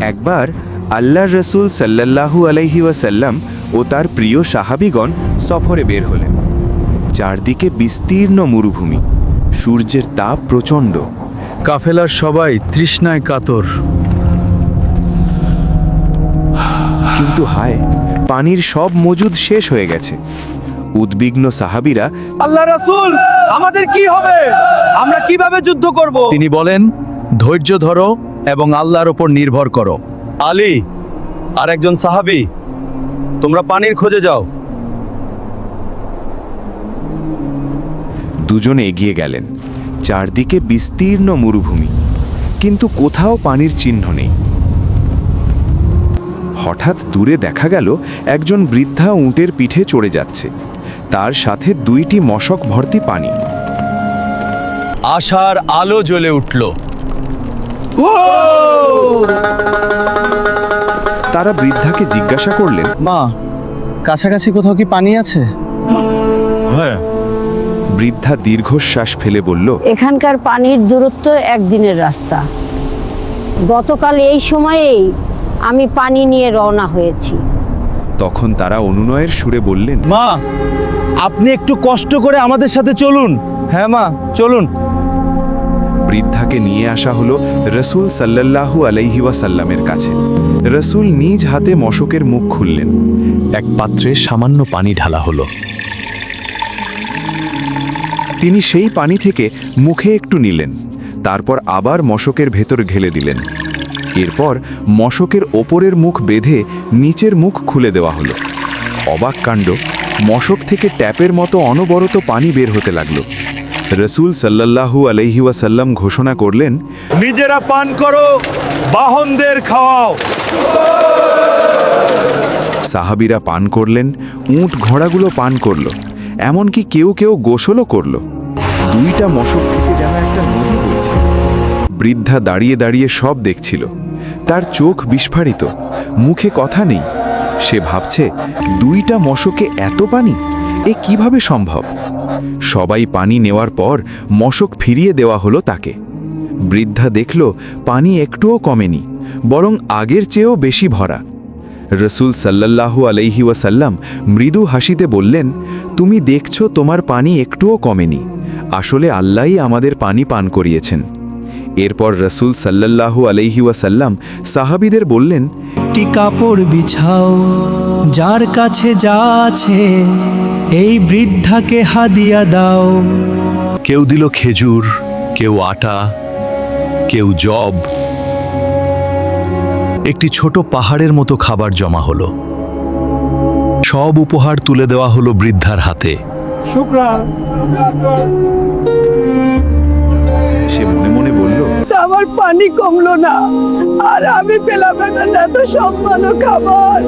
একবার আল্লাহর রসুল সাল্লাল্লাহু আলাইহি ওয়াসাল্লাম ও তার প্রিয় সাহাবিগণ সফরে বের হলেন। চারদিকে বিস্তীর্ণ মরুভূমি সূর্যের তাপ প্রচণ্ড। কাফেলার সবাই তৃষ্ণায় কাতর। কিন্তু হায় পানির সব মজুদ শেষ হয়ে গেছে। উদ্বিগ্ন সাহাবিরা আল্লাহ রাসূল আমাদের কি হবে? আমরা কীভাবে যুদ্ধ করব? তিনি বলেন ধৈর্য ধরো এবং আল্লাহর ওপর নির্ভর করো। আলী আর একজন সাহাবী তোমরা পানির খোঁজে যাও। দুজনে এগিয়ে গেলেন। চারদিকে বিস্তীর্ণ মরুভূমি কিন্তু কোথাও পানির চিহ্ন নেই। হঠাৎ দূরে দেখা গেল একজন বৃদ্ধা উঁটের পিঠে চড়ে যাচ্ছে। তার সাথে দুইটি মশক ভর্তি পানি। আশার আলো জ্বলে উঠল। তারা বৃদ্ধাকে জিজ্ঞাসা করলেন মা কাছাকাছি কোথাও কি পানি আছে? বৃদ্ধা দীর্ঘশ্বাস ফেলে বলল এখানকার পানির দূরত্ব একদিনের রাস্তা। গতকাল এই সময়েই আমি পানি নিয়ে রওনা হয়েছি। তখন তারা অনুনয়ের সুরে বললেন মা আপনি একটু কষ্ট করে আমাদের সাথে চলুন। হ্যাঁ মা চলুন। বৃদ্ধাকে নিয়ে আসা হলো রসুল সাল্লাল্লাহু আলাইহি কাছে। রসুল নিজ হাতে মশকের মুখ খুললেন। এক পাত্রে সামান্য পানি ঢালা হলো। তিনি সেই পানি থেকে মুখে একটু নিলেন, তারপর আবার মশকের ভেতর ঘেলে দিলেন। এরপর মশকের ওপরের মুখ বেঁধে নিচের মুখ খুলে দেওয়া হলো। অবাক কাণ্ড, মশক থেকে ট্যাপের মতো অনবরত পানি বের হতে লাগল। রসুল সাল্লাল্লাহু আলাইহি ওয়াসাল্লাম ঘোষণা করলেন নিজেরা পান করো বাহনদের খাওয়াও। সাহাবিরা পান করলেন উট ঘোড়াগুলো পান করল এমনকি কেউ কেউ গোসলও করল। দুইটা মশক থেকে যেন একটা নদী বইছে। বৃদ্ধা দাঁড়িয়ে দাঁড়িয়ে সব দেখছিল। তার চোখ বিস্ফারিত মুখে কথা নেই। সে ভাবছে দুইটা মশকে এত পানি? এ কীভাবে সম্ভব? সবাই পানি নেওয়ার পর মশক ফিরিয়ে দেওয়া হলো তাকে। বৃদ্ধা দেখল পানি একটুও কমেনি, বরং আগের চেয়েও বেশি ভরা। রসুল সাল্লাল্লাহু আলাইহি ওয়াসাল্লাম মৃদু হাসিতে বললেন, তুমি দেখছ তোমার পানি একটুও কমেনি। আসলে আল্লাহই আমাদের পানি পান করিয়েছেন। এরপর রসুল সাল্লাল্লাহু আলাইহি ওয়াসাল্লাম সাহাবিদের বললেন একটি কাপড় বিছাও যার কাছে যা আছে এই বৃদ্ধাকে হাদিয়া দাও। কেউ দিল খেজুর কেউ আটা কেউ জব। একটি ছোট পাহাড়ের মতো খাবার জমা হলো। সব উপহার তুলে দেওয়া হলো বৃদ্ধার হাতে। আমার পানি কমলো না। আর আমি পেলাম না এত সম্মান ও খাবার।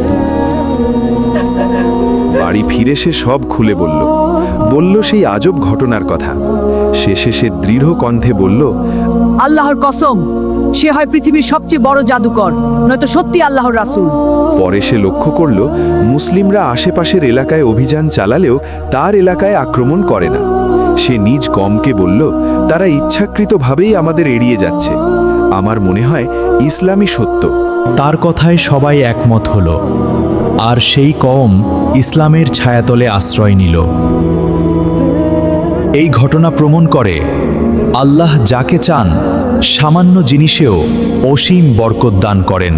বাড়ি ফিরে সে সব খুলে বলল। বলল সেই আজব ঘটনার কথা। শেষে সে দৃঢ় কণ্ঠে বলল আল্লাহর কসম সে হয় পৃথিবীর সবচেয়ে বড় জাদুকর নয়তো সত্যি আল্লাহর রাসূল। পরে সে লক্ষ্য করল মুসলিমরা আশেপাশের এলাকায় অভিযান চালালেও তার এলাকায় আক্রমণ করে না। সে নিজ কমকে বলল, তারা ইচ্ছাকৃতভাবেই আমাদের এড়িয়ে যাচ্ছে। আমার মনে হয় ইসলামই সত্য। তার কথায় সবাই একমত হল। আর সেই কম ইসলামের ছায়াতলে আশ্রয় নিল। এই ঘটনা প্রমাণ করে আল্লাহ যাকে চান, সামান্য জিনিসেও অসীম বরকত দান করেন।